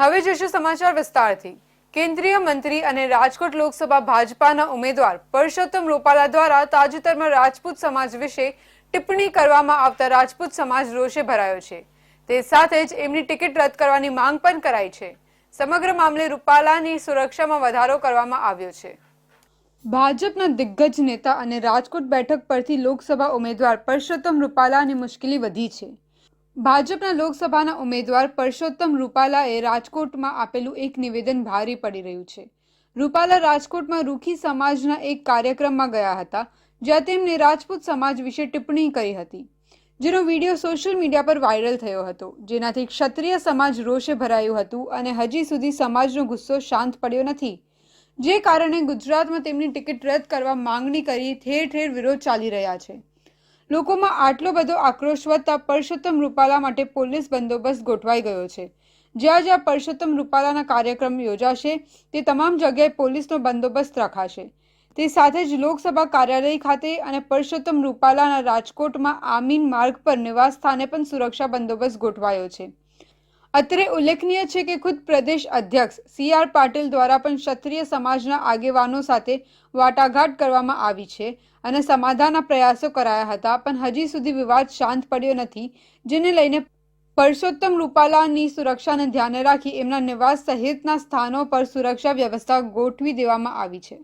હવે જશું સમાચાર વિસ્તારથી. કેન્દ્રીય મંત્રી અને રાજકોટ લોકસભા ભાજપાના ઉમેદવાર પરસોત્તમ રૂપાલા દ્વારા તાજેતરમાં રાજપૂત સમાજ વિશે ટિપ્પણી કરવામાં આવતા રાજપૂત સમાજ રોષે ભરાયો છે. તે સાથે જ એમની ટિકિટ રદ કરવાની માંગ પણ કરાઈ છે. સમગ્ર મામલે રૂપાલાની સુરક્ષામાં વધારો કરવામાં આવ્યો છે. ભાજપના દિગ્ગજ નેતા અને રાજકોટ બેઠક પરથી લોકસભા ઉમેદવાર પરસોત્તમ રૂપાલાની મુશ્કેલી વધી છે. ભાજપના લોકસભાના ઉમેદવાર પરસોત્તમ રૂપાલાએ રાજકોટમાં આપેલું એક નિવેદન ભારે પડી રહ્યું છે. રૂપાલા રાજકોટમાં રૂખી સમાજના એક કાર્યક્રમમાં ગયા હતા, જ્યાં તેમણે રાજપૂત સમાજ વિશે ટિપ્પણી કરી હતી, જેનો વીડિયો સોશિયલ મીડિયા પર વાયરલ થયો હતો. જેનાથી ક્ષત્રિય સમાજ રોષે ભરાયું હતું અને હજી સુધી સમાજનો ગુસ્સો શાંત પડ્યો નથી. જે કારણે ગુજરાતમાં તેમની ટિકિટ રદ કરવા માંગણી કરી ઠેર ઠેર વિરોધ ચાલી રહ્યા છે. લોકોમાં આટલો બધો આક્રોશ વધતા પરસોત્તમ રૂપાલા માટે પોલીસ બંદોબસ્ત ગોઠવાઈ ગયો છે. જ્યાં જ્યાં પરસોત્તમ રૂપાલાના કાર્યક્રમ યોજાશે, તે તમામ જગ્યાએ પોલીસનો બંદોબસ્ત રખાશે. તે સાથે જ લોકસભા કાર્યાલય ખાતે અને પરસોત્તમ રૂપાલાના રાજકોટમાં આમીન માર્ગ પર નિવાસ સ્થાને પણ સુરક્ષા બંદોબસ્ત ગોઠવાયો છે. અત્રે ઉલ્લેખનીય છે કે ખુદ પ્રદેશ અધ્યક્ષ સી આર પાટીલ દ્વારા પણ ક્ષત્રિય સમાજના આગેવાનો સાથે વાટાઘાટ કરવામાં આવી છે અને સમાધાનના પ્રયાસો કરાયા હતા, પણ હજી સુધી વિવાદ શાંત પડ્યો નથી, જેને લઈને પરસોત્તમ રૂપાલાની સુરક્ષાને ધ્યાને રાખી એમના નિવાસ સહિતના સ્થાનો પર સુરક્ષા વ્યવસ્થા ગોઠવી દેવામાં આવી છે.